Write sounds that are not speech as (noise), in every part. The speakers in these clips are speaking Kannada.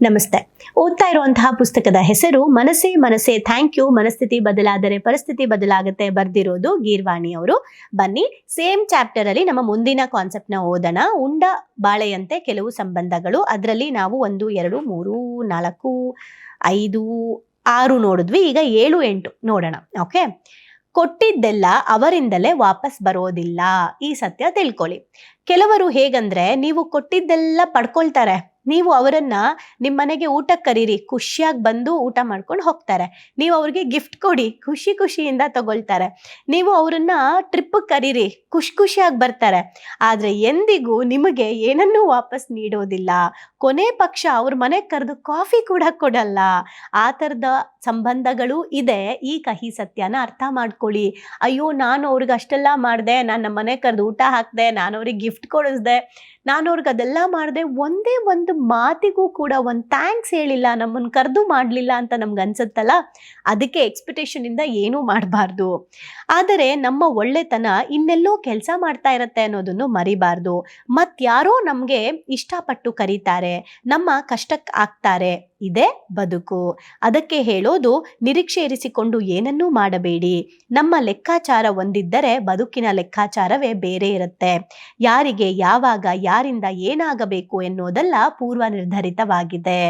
ನಮಸ್ತೆ. ಓದ್ತಾ ಇರುವಂತಹ ಪುಸ್ತಕದ ಹೆಸರು ಮನಸ್ಸೇ ಮನಸ್ಸೇ ಥ್ಯಾಂಕ್ ಯು ಮನಸ್ಥಿತಿ ಬದಲಾದರೆ ಪರಿಸ್ಥಿತಿ ಬದಲಾಗುತ್ತೆ ಬರ್ದಿರೋದು ಗೀರ್ವಾಣಿ ಅವರು. ಬನ್ನಿ ಸೇಮ್ ಚಾಪ್ಟರ್ ಅಲ್ಲಿ ನಮ್ಮ ಮುಂದಿನ ಕಾನ್ಸೆಪ್ಟ್ನ ಓದೋಣ. ಉಂಡ, ಬಾಳೆಯಂತೆ ಕೆಲವು ಸಂಬಂಧಗಳು. ಅದರಲ್ಲಿ ನಾವು ಒಂದು, ಎರಡು, ಮೂರು, ನಾಲ್ಕು, ಐದು, ಆರು ನೋಡಿದ್ವಿ. ಈಗ ಏಳು, ಎಂಟು ನೋಡೋಣ. ಓಕೆ ಕೊಟ್ಟಿದ್ದೆಲ್ಲ ಅವರಿಂದಲೇ ವಾಪಸ್ ಬರೋದಿಲ್ಲ. ಈ ಸತ್ಯ ತಿಳ್ಕೊಳ್ಳಿ. ಕೆಲವರು ಹೇಗಂದ್ರೆ ನೀವು ಕೊಟ್ಟಿದ್ದೆಲ್ಲ ಪಡ್ಕೊಳ್ತಾರೆ. ನೀವು ಅವರನ್ನ ನಿಮ್ಮ ಮನೆಗೆ ಊಟಕ್ಕೆ ಕರೀರಿ, ಖುಷಿಯಾಗಿ ಬಂದು ಊಟ ಮಾಡ್ಕೊಂಡು ಹೋಗ್ತಾರೆ. ನೀವು ಅವ್ರಿಗೆ ಗಿಫ್ಟ್ ಕೊಡಿ, ಖುಷಿ ಖುಷಿಯಿಂದ ತಗೊಳ್ತಾರೆ. ನೀವು ಅವರನ್ನ ಟ್ರಿಪ್ ಕರೀರಿ, ಖುಷಿ ಖುಷಿಯಾಗಿ ಬರ್ತಾರೆ. ಆದ್ರೆ ಎಂದಿಗೂ ನಿಮಗೆ ಏನನ್ನೂ ವಾಪಸ್ ನೀಡೋದಿಲ್ಲ. ಕೊನೆ ಪಕ್ಷ ಅವ್ರ ಮನೆಗೆ ಕರೆದು ಕಾಫಿ ಕೂಡ ಕೊಡಲ್ಲ. ಆ ಥರದ ಸಂಬಂಧಗಳು ಇದೆ. ಈ ಕಹಿ ಸತ್ಯನ ಅರ್ಥ ಮಾಡ್ಕೊಳ್ಳಿ. ಅಯ್ಯೋ, ನಾನು ಅವ್ರಿಗೆ ಅಷ್ಟೆಲ್ಲ ಮಾಡಿದೆ, ನಾನು ನಮ್ಮ ಮನೆ ಕರೆದು ಊಟ ಹಾಕಿದೆ, ನಾನು ಅವ್ರಿಗೆ gift gift code is there. ನಾನು ಅವ್ರಿಗೆ ಅದೆಲ್ಲ ಮಾಡಿದೆ ಒಂದೇ ಒಂದು ಮಾತಿಗೂ ಕೂಡ ಒಂದು ಥ್ಯಾಂಕ್ಸ್ ಹೇಳಿಲ್ಲ ನಮ್ಮನ್ನು ಕರೆದು ಮಾಡಲಿಲ್ಲ ಅಂತ ನಮ್ಗೆ ಅನ್ಸುತ್ತಲ್ಲ? ಅದಕ್ಕೆ ಎಕ್ಸ್ಪೆಕ್ಟೇಷನ್ ಇಂದ ಏನೂ ಮಾಡಬಾರ್ದು. ಆದರೆ ನಮ್ಮ ಒಳ್ಳೆತನ ಇನ್ನೆಲ್ಲೋ ಕೆಲಸ ಮಾಡ್ತಾ ಇರತ್ತೆ ಅನ್ನೋದನ್ನು ಮರಿಬಾರ್ದು. ಮತ್ತಾರೋ ನಮಗೆ ಇಷ್ಟಪಟ್ಟು ಕರೀತಾರೆ, ನಮ್ಮ ಕಷ್ಟಕ್ಕೆ ಆಗ್ತಾರೆ. ಇದೇ ಬದುಕು. ಅದಕ್ಕೆ ಹೇಳೋದು ನಿರೀಕ್ಷೆ ಇರಿಸಿಕೊಂಡು ಏನನ್ನೂ ಮಾಡಬೇಡಿ. ನಮ್ಮ ಲೆಕ್ಕಾಚಾರ ಒಂದಿದ್ದರೆ ಬದುಕಿನ ಲೆಕ್ಕಾಚಾರವೇ ಬೇರೆ ಇರುತ್ತೆ. ಯಾರಿಗೆ ಯಾವಾಗ ಯಾರಿಂದ ಏನಾಗಬೇಕು ಎನ್ನುವುದೆಲ್ಲ ಪೂರ್ವ ನಿರ್ಧರಿತವಾಗಿದೆ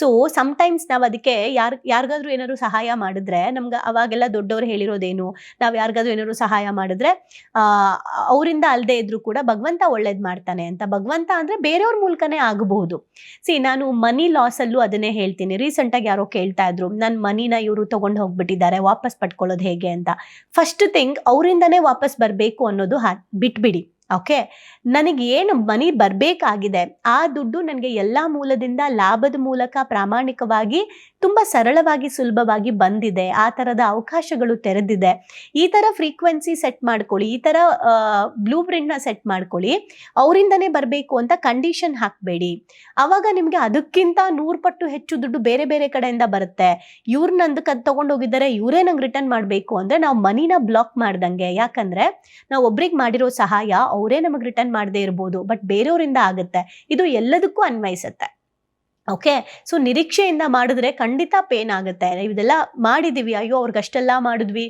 ಸೊ ಸಮ್ಟೈಮ್ಸ್ ನಾವು ಅದಕ್ಕೆ ಯಾರ್, ಯಾರಿಗಾದ್ರೂ ಏನಾದ್ರು ಸಹಾಯ ಮಾಡಿದ್ರೆ ನಮ್ಗೆ ಅವಾಗೆಲ್ಲ ದೊಡ್ಡವರು ಹೇಳಿರೋದೇನು, ನಾವು ಯಾರಿಗಾದ್ರೂ ಏನಾದ್ರು ಸಹಾಯ ಮಾಡಿದ್ರೆ ಅವರಿಂದ ಅಲ್ಲದೆ ಇದ್ರೂ ಕೂಡ ಭಗವಂತ ಒಳ್ಳೇದು ಮಾಡ್ತಾನೆ ಅಂತ. ಭಗವಂತ ಅಂದ್ರೆ ಬೇರೆಯವ್ರ ಮೂಲಕನೇ ಆಗಬಹುದು ಸಿ ನಾನು ಮನಿ ಲಾಸಲ್ಲೂ ಅದನ್ನೇ ಹೇಳ್ತೀನಿ. ರೀಸೆಂಟಾಗಿ ಯಾರೋ ಕೇಳ್ತಾ ಇದ್ರು ನನ್ನ ಮನಿನ ಇವರು ತಗೊಂಡು ಹೋಗ್ಬಿಟ್ಟಿದ್ದಾರೆ, ವಾಪಸ್ ಪಡ್ಕೊಳ್ಳೋದು ಹೇಗೆ? ಅಂತ. ಫಸ್ಟ್ ಥಿಂಗ್ ಅವರಿಂದನೇ ವಾಪಸ್ ಬರಬೇಕು ಅನ್ನೋದು ಬಿಟ್ಬಿಡಿ. ಓಕೆ ನನಗೆ ಏನು ಮನಿ ಬರಬೇಕಾಗಿದೆ? ಆ ದುಡ್ಡು ನನಗೆ ಎಲ್ಲ ಮೂಲದಿಂದ ಲಾಭದ ಮೂಲಕ ಪ್ರಾಮಾಣಿಕವಾಗಿ, ತುಂಬ ಸರಳವಾಗಿ, ಸುಲಭವಾಗಿ ಬಂದಿದೆ. ಆ ಥರದ ಅವಕಾಶಗಳು ತೆರೆದಿದೆ. ಈ ಥರ ಫ್ರೀಕ್ವೆನ್ಸಿ ಸೆಟ್ ಮಾಡ್ಕೊಳ್ಳಿ. ಈ ಥರ ಬ್ಲೂ ಪ್ರಿಂಟ್ನ ಸೆಟ್ ಮಾಡ್ಕೊಳ್ಳಿ. ಅವರಿಂದನೇ ಬರಬೇಕು ಅಂತ ಕಂಡೀಷನ್ ಹಾಕಬೇಡಿ. ಆವಾಗ ನಿಮಗೆ ಅದಕ್ಕಿಂತ ನೂರು ಪಟ್ಟು ಹೆಚ್ಚು ದುಡ್ಡು ಬೇರೆ ಬೇರೆ ಕಡೆಯಿಂದ ಬರುತ್ತೆ. ಇವ್ರು ನಂದು ಕದ್ ತಗೊಂಡೋಗಿದ್ದಾರೆ ಇವರೇ ನಂಗೆ ರಿಟರ್ನ್ ಮಾಡಬೇಕು ಅಂದರೆ ನಾವು ಮನಿನ ಬ್ಲಾಕ್ ಮಾಡ್ದಂಗೆ. ಯಾಕಂದರೆ ನಾವು ಒಬ್ರಿಗೆ ಮಾಡಿರೋ ಸಹಾಯ ಅವರೇ ನಮಗೆ ರಿಟರ್ನ್ ಮಾಡದೇ ಇರ್ಬೋದು ಬಟ್ ಬೇರೆಯವರಿಂದ ಆಗುತ್ತೆ. ಇದು ಎಲ್ಲದಕ್ಕೂ ಅನ್ವಯಿಸುತ್ತೆ. ಓಕೆ ಸೊ ನಿರೀಕ್ಷೆಯಿಂದ ಮಾಡಿದ್ರೆ ಖಂಡಿತ ಪೇನ್ ಆಗುತ್ತೆ. ಇದೆಲ್ಲ ಮಾಡಿದ್ದೀವಿ ಅಯ್ಯೋ, ಅವ್ರಿಗೆ ಅಷ್ಟೆಲ್ಲ ಮಾಡಿದ್ವಿ,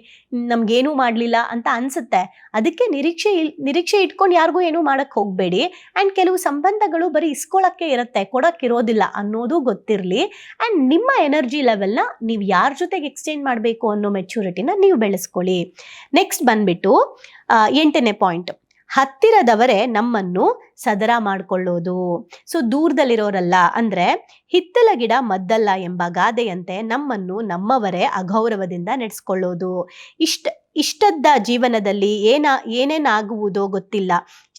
ನಮ್ಗೇನೂ ಮಾಡಲಿಲ್ಲ ಅಂತ ಅನ್ಸುತ್ತೆ. ಅದಕ್ಕೆ ನಿರೀಕ್ಷೆ ನಿರೀಕ್ಷೆ ಇಟ್ಕೊಂಡು ಯಾರಿಗೂ ಏನೂ ಮಾಡಕ್ಕೆ ಹೋಗಬೇಡಿ. ಆ್ಯಂಡ್ ಕೆಲವು ಸಂಬಂಧಗಳು ಬರೀ ಇಸ್ಕೊಳ್ಳೋಕ್ಕೆ ಇರುತ್ತೆ ಕೊಡೋಕ್ಕಿರೋದಿಲ್ಲ ಅನ್ನೋದು ಗೊತ್ತಿರಲಿ. ಆ್ಯಂಡ್ ನಿಮ್ಮ ಎನರ್ಜಿ ಲೆವೆಲ್ನ ನೀವು ಯಾರ ಜೊತೆಗೆ ಎಕ್ಸ್ಚೇಂಜ್ ಮಾಡಬೇಕು ಅನ್ನೋ ಮೆಚುರಿಟಿನ ನೀವು ಬೆಳೆಸ್ಕೊಳ್ಳಿ. ನೆಕ್ಸ್ಟ್ ಬಂದ್ಬಿಟ್ಟು ಎಂಟನೇ ಪಾಯಿಂಟ್ ಹತ್ತಿರದವರೇ ನಮ್ಮನ್ನು ಸದರ ಮಾಡಿಕೊಳ್ಳೋದು. ಸೊ ದೂರದಲ್ಲಿರೋರಲ್ಲ, ಅಂದ್ರೆ ಹಿತ್ತಲ ಗಿಡ ಮದ್ದಲ್ಲ ಎಂಬ ಗಾದೆಯಂತೆ ನಮ್ಮನ್ನು ನಮ್ಮವರೇ ಅಗೌರವದಿಂದ ನಡೆಸ್ಕೊಳ್ಳೋದು. ಇಷ್ಟ, ಇಷ್ಟದ್ದ ಜೀವನದಲ್ಲಿ ಏನ, ಏನೇನಾಗುವುದೋ ಗೊತ್ತಿಲ್ಲ.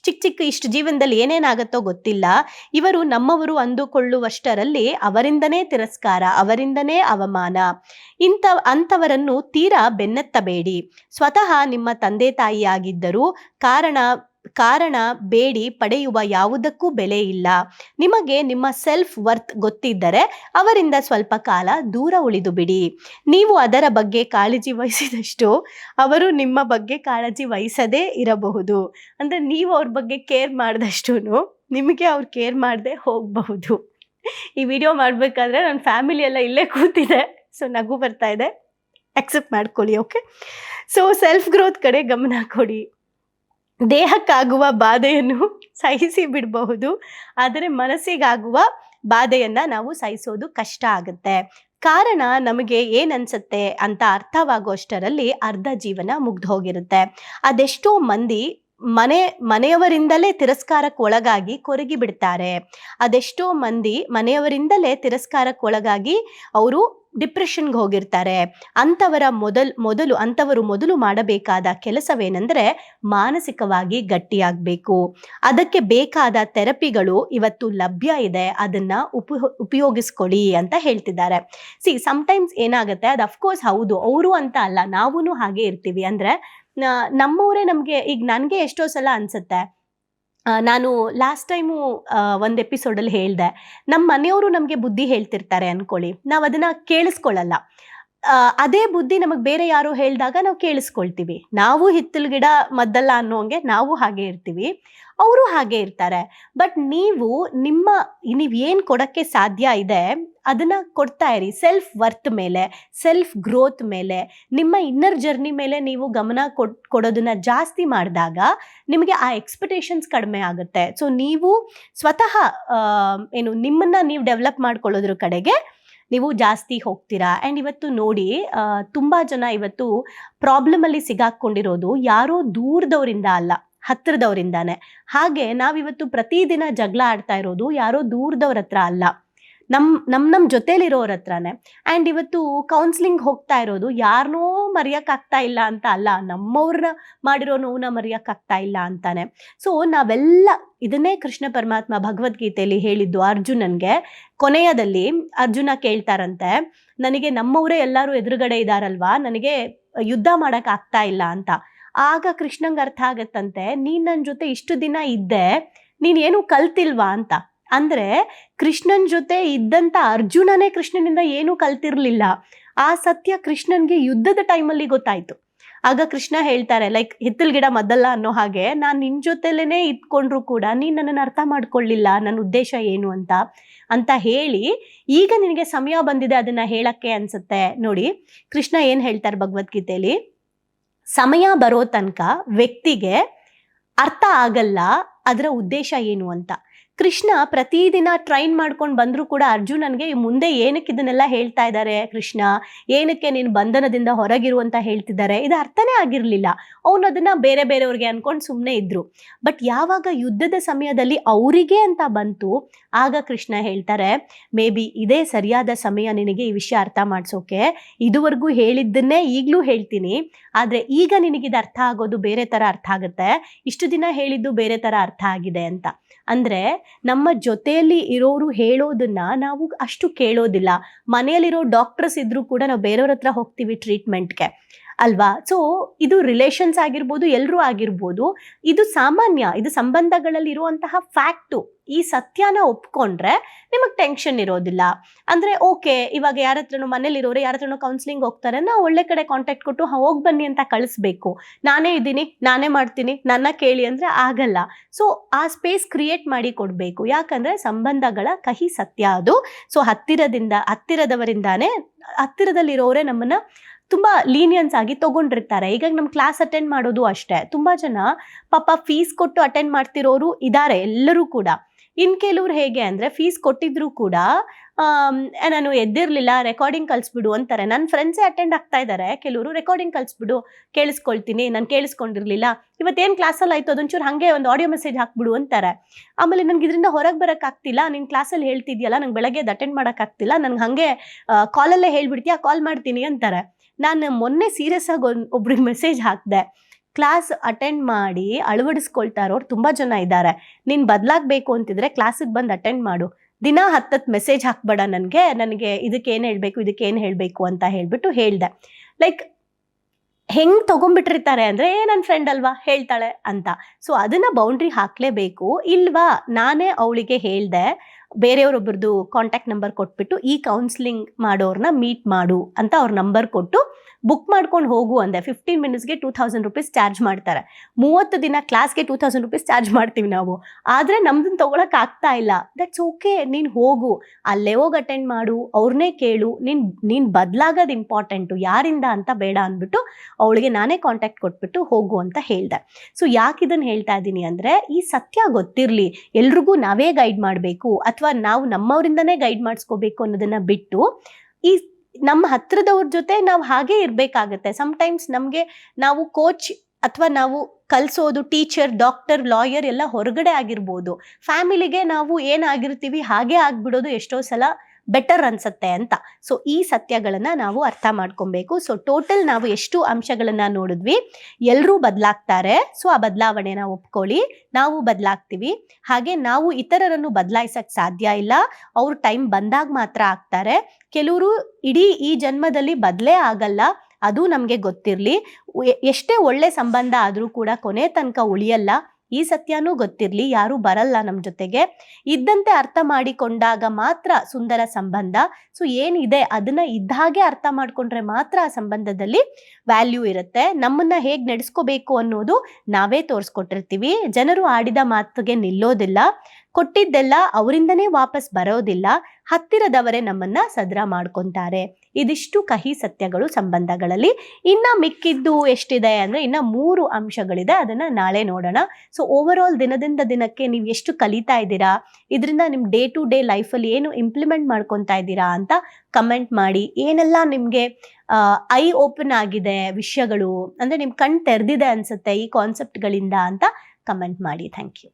ಚಿಕ್ಕ ಚಿಕ್ಕ ಇಷ್ಟು ಜೀವನದಲ್ಲಿ ಏನೇನಾಗತ್ತೋ ಗೊತ್ತಿಲ್ಲ. ಇವರು ನಮ್ಮವರು ಅಂದುಕೊಳ್ಳುವಷ್ಟರಲ್ಲಿ ಅವರಿಂದನೇ ತಿರಸ್ಕಾರ, ಅವರಿಂದನೇ ಅವಮಾನ. ಇಂಥ ಅಂಥವರನ್ನು ತೀರಾ ಬೆನ್ನತ್ತಬೇಡಿ. ಸ್ವತಃ ನಿಮ್ಮ ತಂದೆ ತಾಯಿಯಾಗಿದ್ದರೂ ಕಾರಣ ಕಾರಣ ಬೇಡಿ ಪಡೆಯುವ ಯಾವುದಕ್ಕೂ ಬೆಲೆ ಇಲ್ಲ. ನಿಮಗೆ ನಿಮ್ಮ ಸೆಲ್ಫ್ ವರ್ತ್ ಗೊತ್ತಿದ್ದರೆ ಅವರಿಂದ ಸ್ವಲ್ಪ ಕಾಲ ದೂರ ಉಳಿದು ಬಿಡಿ. ನೀವು ಅದರ ಬಗ್ಗೆ ಕಾಳಜಿ ವಹಿಸಿದಷ್ಟು ಅವರು ನಿಮ್ಮ ಬಗ್ಗೆ ಕಾಳಜಿ ವಹಿಸದೇ ಇರಬಹುದು. ಅಂದರೆ ನೀವು ಅವ್ರ ಬಗ್ಗೆ ಕೇರ್ ಮಾಡಿದಷ್ಟು ನಿಮಗೆ ಅವ್ರು ಕೇರ್ ಮಾಡದೆ ಹೋಗಬಹುದು. ಈ ವಿಡಿಯೋ ಮಾಡಬೇಕಾದ್ರೆ ನನ್ನ ಫ್ಯಾಮಿಲಿ ಎಲ್ಲ ಇಲ್ಲೇ ಕೂತಿದೆ. ಸೊ ನಗು ಬರ್ತಾ ಇದೆ. ಅಕ್ಸೆಪ್ಟ್ ಮಾಡ್ಕೊಳ್ಳಿ ಓಕೆ ಸೊ ಸೆಲ್ಫ್ ಗ್ರೋತ್ ಕಡೆ ಗಮನ ಕೊಡಿ. ದೇಹಕ್ಕಾಗುವ ಬಾಧೆಯನ್ನು (laughs) ಸಹಿಸಿ ಬಿಡಬಹುದು, ಆದರೆ ಮನಸ್ಸಿಗಾಗುವ ಬಾಧೆಯನ್ನ ನಾವು ಸಹಿಸೋದು ಕಷ್ಟ ಆಗುತ್ತೆ. ಕಾರಣ ನಮಗೆ ಏನನ್ಸುತ್ತೆ ಅಂತ ಅರ್ಥವಾಗುವಷ್ಟರಲ್ಲಿ ಅರ್ಧ ಜೀವನ ಮುಗ್ದು ಹೋಗಿರುತ್ತೆ ಅದೆಷ್ಟೋ ಮಂದಿ ಮನೆ, ಮನೆಯವರಿಂದಲೇ ತಿರಸ್ಕಾರಕ್ಕೆ ಒಳಗಾಗಿ ಕೊರಗಿ ಬಿಡ್ತಾರೆ. ಅದೆಷ್ಟೋ ಮಂದಿ ಮನೆಯವರಿಂದಲೇ ತಿರಸ್ಕಾರಕ್ಕೆ ಒಳಗಾಗಿ ಅವರು ಡಿಪ್ರೆಷನ್ಗೆ ಹೋಗಿರ್ತಾರೆ. ಅಂಥವರ ಮೊದಲು ಮೊದಲು, ಅಂಥವರು ಮೊದಲು ಮಾಡಬೇಕಾದ ಕೆಲಸವೇನೆಂದರೆ ಮಾನಸಿಕವಾಗಿ ಗಟ್ಟಿಯಾಗಬೇಕು. ಅದಕ್ಕೆ ಬೇಕಾದ ಥೆರಪಿಗಳು ಇವತ್ತು ಲಭ್ಯ ಇದೆ. ಅದನ್ನ ಉಪ, ಉಪಯೋಗಿಸ್ಕೊಳ್ಳಿ ಅಂತ ಹೇಳ್ತಿದ್ದಾರೆ. ಸಿ ಸಮ್ಟೈಮ್ಸ್ ಏನಾಗುತ್ತೆ, ಅದು ಅಫ್ಕೋರ್ಸ್ ಹೌದು. ಅವರು ಅಂತ ಅಲ್ಲ. ನಾವೂ ಹಾಗೆ ಇರ್ತೀವಿ. ಅಂದರೆ ನಮ್ಮವರೇ ನಮಗೆ, ಈಗ ನನಗೆ ಎಷ್ಟೋ ಸಲ ಅನ್ಸುತ್ತೆ. ನಾನು ಲಾಸ್ಟ್ ಟೈಮು ಒಂದು ಎಪಿಸೋಡಲ್ಲಿ ಹೇಳಿದೆ. ನಮ್ಮ ಮನೆಯವರು ನಮಗೆ ಬುದ್ಧಿ ಹೇಳ್ತಿರ್ತಾರೆ ಅಂದ್ಕೊಳ್ಳಿ ನಾವು ಅದನ್ನ ಕೇಳಿಸ್ಕೊಳ್ಳಲ್ಲ. ಅದೇ ಬುದ್ಧಿ ನಮಗೆ ಬೇರೆ ಯಾರು ಹೇಳಿದಾಗ ನಾವು ಕೇಳಿಸ್ಕೊಳ್ತೀವಿ. ನಾವು ಹಿತ್ತಲ ಗಿಡ ಮದ್ದಲ್ಲ ಅನ್ನೋಂಗೆ ನಾವು ಹಾಗೆ ಇರ್ತೀವಿ. ಅವರು ಹಾಗೆ ಇರ್ತಾರೆ. ಬಟ್ ನೀವು ನಿಮ್ಮ, ನೀವು ಏನು ಕೊಡಕ್ಕೆ ಸಾಧ್ಯ ಇದೆ, ಅದನ್ನು ಕೊಡ್ತಾ ಇರಿ. ಸೆಲ್ಫ್ ವರ್ತ್ ಮೇಲೆ ಸೆಲ್ಫ್ ಗ್ರೋತ್ ಮೇಲೆ, ನಿಮ್ಮ ಇನ್ನರ್ ಜರ್ನಿ ಮೇಲೆ ನೀವು ಗಮನ ಕೊಡ್, ಕೊಡೋದನ್ನ ಜಾಸ್ತಿ ಮಾಡಿದಾಗ ನಿಮಗೆ ಆ ಎಕ್ಸ್ಪೆಕ್ಟೇಷನ್ಸ್ ಕಡಿಮೆ ಆಗುತ್ತೆ. ಸೊ ನೀವು ಸ್ವತಃ ಏನು ನಿಮ್ಮನ್ನು ನೀವು ಡೆವಲಪ್ ಮಾಡ್ಕೊಳ್ಳೋದ್ರ ಕಡೆಗೆ ನೀವು ಜಾಸ್ತಿ ಹೋಗ್ತೀರಾ? ಆ್ಯಂಡ್ ಇವತ್ತು ನೋಡಿ ತುಂಬ ಜನ ಇವತ್ತು ಪ್ರಾಬ್ಲಮ್ ಅಲ್ಲಿ ಸಿಗಾಕೊಂಡಿರೋದು ಯಾರೋ ದೂರದವರಿಂದ ಅಲ್ಲ ಹತ್ತಿರದವರಿಂದಾನೆ ಹಾಗೆ ನಾವಿವತ್ತು ಪ್ರತಿದಿನ ಜಗಳ ಆಡ್ತಾ ಇರೋದು ಯಾರೋ ದೂರದವ್ರ ಹತ್ರ ಅಲ್ಲ. ನಮ್ ನಮ್ಮ ನಮ್ಮ ಜೊತೆಲಿರೋರ ಹತ್ರನೇ. ಆ್ಯಂಡ್ ಇವತ್ತು ಕೌನ್ಸಿಲಿಂಗ್ ಹೋಗ್ತಾ ಇರೋದು ಯಾರನ್ನೋ ಮರೆಯೋಕ್ಕಾಗ್ತಾ ಇಲ್ಲ ಅಂತ ಅಲ್ಲ ನಮ್ಮವ್ರನ್ನ ಮಾಡಿರೋ ನೋವನ್ನ ಮರೆಯೋಕ್ಕಾಗ್ತಾ ಇಲ್ಲ ಅಂತಾನೆ. ಸೊ ನಾವೆಲ್ಲ, ಇದನ್ನೇ ಕೃಷ್ಣ ಪರಮಾತ್ಮ ಭಗವದ್ಗೀತೆಯಲ್ಲಿ ಹೇಳಿದ್ದು ಅರ್ಜುನನ್ಗೆ. ಕೊನೆಯದಲ್ಲಿ ಅರ್ಜುನ ಕೇಳ್ತಾರಂತೆ, ನನಗೆ ನಮ್ಮವರೇ ಎಲ್ಲರೂ ಎದುರುಗಡೆ ಇದ್ದಾರಲ್ವಾ ನನಗೆ ಯುದ್ಧ ಮಾಡಕ್ ಆಗ್ತಾ ಇಲ್ಲ ಅಂತ. ಆಗ ಕೃಷ್ಣಂಗೆ ಅರ್ಥ ಆಗತ್ತಂತೆ, ನೀನ್ ನನ್ನ ಜೊತೆ ಇಷ್ಟು ದಿನ ಇದ್ದೆ, ನೀನ್ ಏನು ಕಲ್ತಿಲ್ವಾ? ಅಂತ. ಅಂದ್ರೆ ಕೃಷ್ಣನ್ ಜೊತೆ ಇದ್ದಂತ ಅರ್ಜುನನೇ ಕೃಷ್ಣನಿಂದ ಏನೂ ಕಲ್ತಿರ್ಲಿಲ್ಲ. ಆ ಸತ್ಯ ಕೃಷ್ಣನ್ಗೆ ಯುದ್ಧದ ಟೈಮಲ್ಲಿ ಗೊತ್ತಾಯ್ತು. ಆಗ ಕೃಷ್ಣ ಹೇಳ್ತಾರೆ, ಲೈಕ್, ಹಿತ್ತಲ್ ಗಿಡ ಮದ್ದಲ್ಲ ಅನ್ನೋ ಹಾಗೆ, ನಾನ್ ನಿನ್ ಜೊತೆಲೇನೆ ಇದ್ಕೊಂಡ್ರು ಕೂಡ ನೀನ್ ನನ್ನನ್ನು ಅರ್ಥ ಮಾಡ್ಕೊಳ್ಳಿಲ್ಲ ನನ್ನ ಉದ್ದೇಶ ಏನು ಅಂತ ಅಂತ ಹೇಳಿ ಈಗ ನಿನಗೆ ಸಮಯ ಬಂದಿದೆ ಅದನ್ನ ಹೇಳಕ್ಕೆ ಅನ್ಸುತ್ತೆ. ನೋಡಿ, ಕೃಷ್ಣ ಏನ್ ಹೇಳ್ತಾರೆ ಭಗವದ್ಗೀತೆಯಲ್ಲಿ ಸಮಯ ಬರೋ ತನಕ ವ್ಯಕ್ತಿಗೆ ಅರ್ಥ ಆಗಲ್ಲ, ಅದರ ಉದ್ದೇಶ ಏನು ಅಂತ. ಕೃಷ್ಣ ಪ್ರತಿದಿನ ಟ್ರೈನ್ ಮಾಡ್ಕೊಂಡು ಬಂದರೂ ಕೂಡ ಅರ್ಜುನನ್ಗೆ ಮುಂದೆ ಏನಕ್ಕೆ ಇದನ್ನೆಲ್ಲ ಹೇಳ್ತಾ ಇದ್ದಾರೆ ಕೃಷ್ಣ? ಏನಕ್ಕೆ ನೀನು ಬಂಧನದಿಂದ ಹೊರಗಿರು ಅಂತ ಹೇಳ್ತಿದ್ದಾರೆ ಇದು ಅರ್ಥನೇ ಆಗಿರಲಿಲ್ಲ. ಅವನು ಅದನ್ನ ಬೇರೆ ಬೇರೆಯವ್ರಿಗೆ ಅನ್ಕೊಂಡು ಸುಮ್ಮನೆ ಇದ್ರು. ಬಟ್ ಯಾವಾಗ ಯುದ್ಧದ ಸಮಯದಲ್ಲಿ ಅವರಿಗೆ ಅಂತ ಬಂತು, ಆಗ ಕೃಷ್ಣ ಹೇಳ್ತಾರೆ, ಮೇ ಬಿ ಇದೇ ಸರಿಯಾದ ಸಮಯ ನಿನಗೆ ಈ ವಿಷಯ ಅರ್ಥ ಮಾಡಿಸೋಕೆ. ಇದುವರೆಗೂ ಹೇಳಿದ್ದನ್ನೇ ಈಗಲೂ ಹೇಳ್ತೀನಿ. ಆದರೆ ಈಗ ನಿನಗಿದು ಅರ್ಥ ಆಗೋದು ಬೇರೆ ಥರ ಅರ್ಥ ಆಗುತ್ತೆ. ಇಷ್ಟು ದಿನ ಹೇಳಿದ್ದು ಬೇರೆ ಥರ ಅರ್ಥ ಆಗಿದೆ ಅಂತ. ಅಂದರೆ ನಮ್ಮ ಜೊತೆಯಲ್ಲಿ ಇರೋರು ಹೇಳೋದನ್ನ ನಾವು ಅಷ್ಟು ಕೇಳೋದಿಲ್ಲ. ಮನೆಯಲ್ಲಿರೋ ಡಾಕ್ಟರ್ಸ್ ಇದ್ರೂ ಕೂಡ ನಾವು ಬೇರೆಯವ್ರ ಹತ್ರ ಹೋಗ್ತೀವಿ ಟ್ರೀಟ್ಮೆಂಟ್ಗೆ ಅಲ್ವಾ? ಸೊ ಇದು ರಿಲೇಷನ್ಸ್ ಆಗಿರ್ಬೋದು ಎಲ್ಲರೂ ಆಗಿರ್ಬೋದು. ಇದು ಸಾಮಾನ್ಯ, ಇದು ಸಂಬಂಧಗಳಲ್ಲಿ ಇರುವಂತಹ ಫ್ಯಾಕ್ಟು ಈ ಸತ್ಯನ ಒಪ್ಕೊಂಡ್ರೆ ನಿಮಗೆ ಟೆನ್ಷನ್ ಇರೋದಿಲ್ಲ. ಅಂದರೆ ಓಕೆ ಇವಾಗ ಯಾರ ಹತ್ರನೂ ಮನೇಲಿರೋರು ಯಾರ ಹತ್ರನೂ ಕೌನ್ಸಿಲಿಂಗ್ ಹೋಗ್ತಾರೆ ನಾವು ಒಳ್ಳೆ ಕಡೆ ಕಾಂಟ್ಯಾಕ್ಟ್ ಕೊಟ್ಟು ಹೋಗಿ ಬನ್ನಿ ಅಂತ ಕಳಿಸ್ಬೇಕು. ನಾನೇ ಇದ್ದೀನಿ ನಾನೇ ಮಾಡ್ತೀನಿ, ನನ್ನ ಕೇಳಿ ಅಂದರೆ ಆಗಲ್ಲ. ಸೊ ಆ ಸ್ಪೇಸ್ ಕ್ರಿಯೇಟ್ ಮಾಡಿ ಕೊಡಬೇಕು. ಯಾಕಂದರೆ ಸಂಬಂಧಗಳ ಕಹಿ ಸತ್ಯ ಅದು. ಸೊ ಹತ್ತಿರದಿಂದ, ಹತ್ತಿರದವರಿಂದಾನೇ, ಹತ್ತಿರದಲ್ಲಿರೋರೇ ನಮ್ಮನ್ನು ತುಂಬ ಲೀನಿಯನ್ಸ್ ಆಗಿ ತಗೊಂಡಿರ್ತಾರೆ. ಈಗ ನಮ್ಮ ಕ್ಲಾಸ್ ಅಟೆಂಡ್ ಮಾಡೋದು ಅಷ್ಟೇ. ತುಂಬ ಜನ ಪಾಪ ಫೀಸ್ ಕೊಟ್ಟು ಅಟೆಂಡ್ ಮಾಡ್ತಿರೋರು ಇದ್ದಾರೆ ಎಲ್ಲರೂ ಕೂಡ. ಇನ್ ಕೆಲವ್ರು ಹೇಗೆ ಅಂದ್ರೆ ಫೀಸ್ ಕೊಟ್ಟಿದ್ರು ಕೂಡ ನಾನು ಎದ್ದಿರ್ಲಿಲ್ಲ ರೆಕಾರ್ಡಿಂಗ್ ಕಳಿಸ್ಬಿಡು ಅಂತಾರೆ. ನನ್ನ ಫ್ರೆಂಡ್ಸೇ ಅಟೆಂಡ್ ಆಗ್ತಾ ಇದ್ದಾರೆ ಕೆಲವರು ರೆಕಾರ್ಡಿಂಗ್ ಕಳಿಸ್ಬಿಡು, ಕೇಳಿಸ್ಕೊಳ್ತೀನಿ, ನಾನು ಕೇಳಿಸ್ಕೊಂಡಿರ್ಲಿಲ್ಲ. ಇವತ್ತೇನು ಕ್ಲಾಸಲ್ಲಿ ಆಯ್ತು? ಅದೊಂಚೂರು ಹಾಗೆ ಒಂದು ಆಡಿಯೋ ಮೆಸೇಜ್ ಹಾಕ್ಬಿಡು ಅಂತಾರೆ. ಆಮೇಲೆ ನನಗೆ ಇದರಿಂದ ಹೊರಗೆ ಬರೋಕ್ಕಾಗ್ತಿಲ್ಲ ನಿನ್ನ ಕ್ಲಾಸಲ್ಲಿ ಹೇಳ್ತಿದ್ಯಲ್ಲ, ನಂಗೆ ಬೆಳಗ್ಗೆ ಅಟೆಂಡ್ ಮಾಡೋಕ್ಕಾಗ್ತಿಲ್ಲ ನನಗೆ ಹಾಗೆ ಕಾಲಲ್ಲೇ ಹೇಳ್ಬಿಡ್ತೀಯಾ? ಕಾಲ್ ಮಾಡ್ತೀನಿ ಅಂತಾರೆ. ನಾನು ಮೊನ್ನೆ ಸೀರಿಯಸ್ ಆಗಿ ಒಂದ್ ಒಬ್ರಿಗೆ ಮೆಸೇಜ್ ಹಾಕಿದೆ. ಕ್ಲಾಸ್ ಅಟೆಂಡ್ ಮಾಡಿ ಅಳವಡಿಸ್ಕೊಳ್ತಾ ಇರೋರು ತುಂಬ ಜನ ಇದ್ದಾರೆ. ನೀನು ಬದಲಾಗಬೇಕು ಅಂತಿದ್ರೆ ಕ್ಲಾಸಿಗೆ ಬಂದು ಅಟೆಂಡ್ ಮಾಡು. ದಿನ ಹತ್ತತ್ತು ಮೆಸೇಜ್ ಹಾಕ್ಬೇಡ ನನಗೆ ನನಗೆ ಇದಕ್ಕೆ ಏನು ಹೇಳಬೇಕು, ಇದಕ್ಕೆ ಏನು ಹೇಳಬೇಕು ಅಂತ ಹೇಳ್ಬಿಟ್ಟು ಹೇಳ್ದೆ. ಲೈಕ್ ಹೆಂಗ್ ತಗೊಂಡ್ಬಿಟ್ಟಿರ್ತಾರೆ ಅಂದ್ರೆ, ಏ ನನ್ನ ಫ್ರೆಂಡ್ ಅಲ್ವಾ, ಹೇಳ್ತಾಳೆ ಅಂತ. ಸೊ ಅದನ್ನ ಬೌಂಡ್ರಿ ಹಾಕ್ಲೇಬೇಕು. ಇಲ್ವಾ? ನಾನೇ ಅವಳಿಗೆ ಹೇಳ್ದೆ ಬೇರೆಯವ್ರೊಬ್ರದ್ದು ಕಾಂಟ್ಯಾಕ್ಟ್ ನಂಬರ್ ಕೊಟ್ಬಿಟ್ಟು ಈ ಕೌನ್ಸಿಲಿಂಗ್ ಮಾಡೋರ್ನ ಮೀಟ್ ಮಾಡು ಅಂತ ಅವ್ರ ನಂಬರ್ ಕೊಟ್ಟು ಬುಕ್ ಮಾಡ್ಕೊಂಡು ಹೋಗು ಅಂದೆ. ಫಿಫ್ಟೀನ್ ಮಿನಿಟ್ಸ್ಗೆ ಟೂ ತೌಸಂಡ್ ರುಪೀಸ್ ಚಾರ್ಜ್ ಮಾಡ್ತಾರೆ. ಮೂವತ್ತು ದಿನ ಕ್ಲಾಸ್ಗೆ ಟೂ ತೌಸಂಡ್ ರುಪೀಸ್ ಚಾರ್ಜ್ ಮಾಡ್ತೀವಿ ನಾವು. ಆದರೆ ನಮ್ದನ್ನ ತೊಗೊಳಕ್ ಆಗ್ತಾ ಇಲ್ಲ. ದಟ್ಸ್ ಓಕೆ ನೀನು ಹೋಗು. ಅಲ್ಲೇ ಹೋಗಿ ಅಟೆಂಡ್ ಮಾಡು. ಅವ್ರನ್ನೇ ಕೇಳು. ನೀನು ನೀನು ಬದಲಾಗೋದು ಇಂಪಾರ್ಟೆಂಟು ಯಾರಿಂದ ಅಂತ ಬೇಡ ಅಂದ್ಬಿಟ್ಟು ಅವಳಿಗೆ ನಾನೇ ಕಾಂಟ್ಯಾಕ್ಟ್ ಕೊಟ್ಬಿಟ್ಟು ಹೋಗು ಅಂತ ಹೇಳ್ದೆ. ಸೊ ಯಾಕೆ ಇದನ್ನು ಹೇಳ್ತಾ ಇದ್ದೀನಿ ಅಂದರೆ ಈ ಸತ್ಯ ಗೊತ್ತಿರಲಿ. ಎಲ್ರಿಗೂ ನಾವೇ ಗೈಡ್ ಮಾಡಬೇಕು. ಅಥವಾ ನಾವು ನಮ್ಮವರಿಂದನೇ ಗೈಡ್ ಮಾಡಿಸ್ಕೋಬೇಕು ಅನ್ನೋದನ್ನ ಬಿಟ್ಟು, ಈ ನಮ್ಮ ಹತ್ರದವ್ರ ಜೊತೆ ನಾವು ಹಾಗೆ ಇರಬೇಕಾಗತ್ತೆ. ಸಮಟೈಮ್ಸ್ ನಮಗೆ ನಾವು ಕೋಚ್ ಅಥವಾ ನಾವು ಕಲಿಸೋದು ಟೀಚರ್ ಡಾಕ್ಟರ್ ಲಾಯರ್ ಎಲ್ಲ ಹೊರಗಡೆ ಆಗಿರ್ಬೋದು. ಫ್ಯಾಮಿಲಿಗೆ ನಾವು ಏನಾಗಿರ್ತೀವಿ ಹಾಗೆ ಆಗ್ಬಿಡೋದು ಎಷ್ಟೋ ಸಲ ಬೆಟರ್ ಅನ್ಸತ್ತೆ ಅಂತ. ಸೊ ಈ ಸತ್ಯಗಳನ್ನ ನಾವು ಅರ್ಥ ಮಾಡ್ಕೊಬೇಕು. ಸೊ ಟೋಟಲ್ ನಾವು ಎಷ್ಟು ಅಂಶಗಳನ್ನ ನೋಡಿದ್ವಿ? ಎಲ್ಲರೂ ಬದಲಾಗ್ತಾರೆ. ಸೊ ಆ ಬದಲಾವಣೆನ ಒಪ್ಕೊಳ್ಳಿ. ನಾವು ಬದಲಾಗ್ತೀವಿ. ಹಾಗೆ ನಾವು ಇತರರನ್ನು ಬದಲಾಯಿಸಕ್ ಸಾಧ್ಯ ಇಲ್ಲ. ಅವ್ರ ಟೈಮ್ ಬಂದಾಗ ಮಾತ್ರ ಆಗ್ತಾರೆ. ಕೆಲವರು ಇಡೀ ಈ ಜನ್ಮದಲ್ಲಿ ಬದಲೇ ಆಗಲ್ಲ. ಅದು ನಮಗೆ ಗೊತ್ತಿರಲಿ. ಎಷ್ಟೇ ಒಳ್ಳೆ ಸಂಬಂಧ ಆದರೂ ಕೂಡ ಕೊನೆ ತನಕ ಉಳಿಯಲ್ಲ. ಈ ಸತ್ಯನೂ ಗೊತ್ತಿರಲಿ, ಯಾರೂ ಬರಲ್ಲ ನಮ್ಮ ಜೊತೆಗೆ. ಇದ್ದಂತೆ ಅರ್ಥ ಮಾಡಿಕೊಂಡಾಗ ಮಾತ್ರ ಸುಂದರ ಸಂಬಂಧ. ಸೊ ಏನಿದೆ ಅದನ್ನ ಇದ್ದಾಗೆ ಅರ್ಥ ಮಾಡ್ಕೊಂಡ್ರೆ ಮಾತ್ರ ಆ ಸಂಬಂಧದಲ್ಲಿ ವ್ಯಾಲ್ಯೂ ಇರುತ್ತೆ. ನಮ್ಮನ್ನ ಹೇಗೆ ನಡೆಸ್ಕೋಬೇಕು ಅನ್ನೋದು ನಾವೇ ತೋರಿಸ್ಕೊಟ್ಟಿರ್ತೀವಿ. ಜನರು ಆಡಿದ ಮಾತಿಗೆ ನಿಲ್ಲೋದಿಲ್ಲ. ಕೊಟ್ಟಿದ್ದೆಲ್ಲ ಅವರಿಂದನೇ ವಾಪಸ್ ಬರೋದಿಲ್ಲ. ಹತ್ತಿರದವರೇ ನಮ್ಮನ್ನ ಸದ್ರ ಮಾಡ್ಕೊಂತಾರೆ. ಇದಿಷ್ಟು ಕಹಿ ಸತ್ಯಗಳು ಸಂಬಂಧಗಳಲ್ಲಿ. ಇನ್ನ ಮಿಕ್ಕಿದ್ದು ಎಷ್ಟಿದೆ ಅಂದ್ರೆ ಇನ್ನ ಮೂರು ಅಂಶಗಳಿದೆ. ಅದನ್ನ ನಾಳೆ ನೋಡೋಣ. ಸೊ ಓವರ್ ಆಲ್ ದಿನದಿಂದ ದಿನಕ್ಕೆ ನೀವು ಎಷ್ಟು ಕಲಿತಾ ಇದ್ದೀರಾ? ಇದರಿಂದ ನಿಮ್ ಡೇ ಟು ಡೇ ಲೈಫಲ್ಲಿ ಏನು ಇಂಪ್ಲಿಮೆಂಟ್ ಮಾಡ್ಕೊತಾ ಇದ್ದೀರಾ ಅಂತ ಕಮೆಂಟ್ ಮಾಡಿ. ಏನೆಲ್ಲ ನಿಮಗೆ ಐ ಓಪನ್ ಆಗಿದೆ ವಿಷಯಗಳು, ಅಂದ್ರೆ ನಿಮ್ ಕಣ್ ತೆರೆದಿದೆ ಅನ್ಸುತ್ತೆ ಈ ಕಾನ್ಸೆಪ್ಟ್ಗಳಿಂದ ಅಂತ ಕಮೆಂಟ್ ಮಾಡಿ. Thank you